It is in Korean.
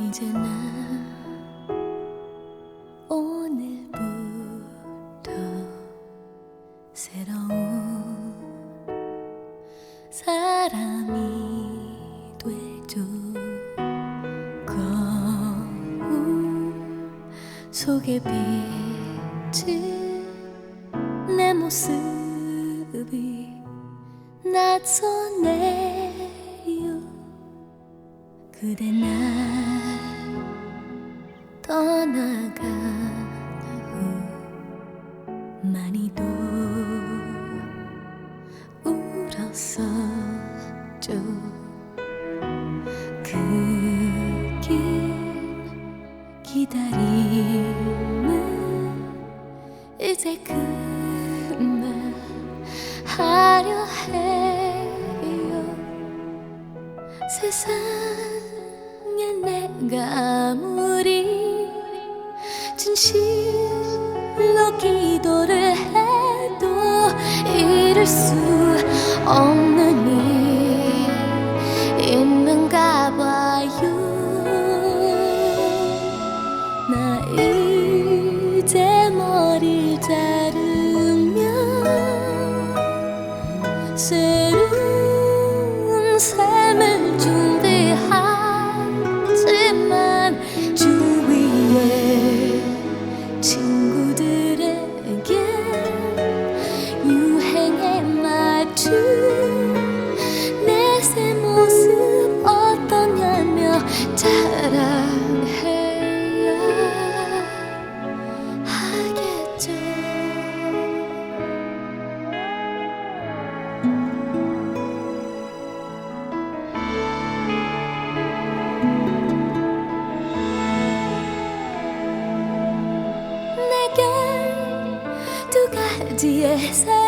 이제 난 오늘부터 새로운 속에 비친 내 모습이 낯서네요 그대 날 떠나간 후 많이도 아무리 진실로 기도를 해도 이룰 수 없는 일 있는가 봐요. 나 이제 머리 자르면 새로운 삶 yes.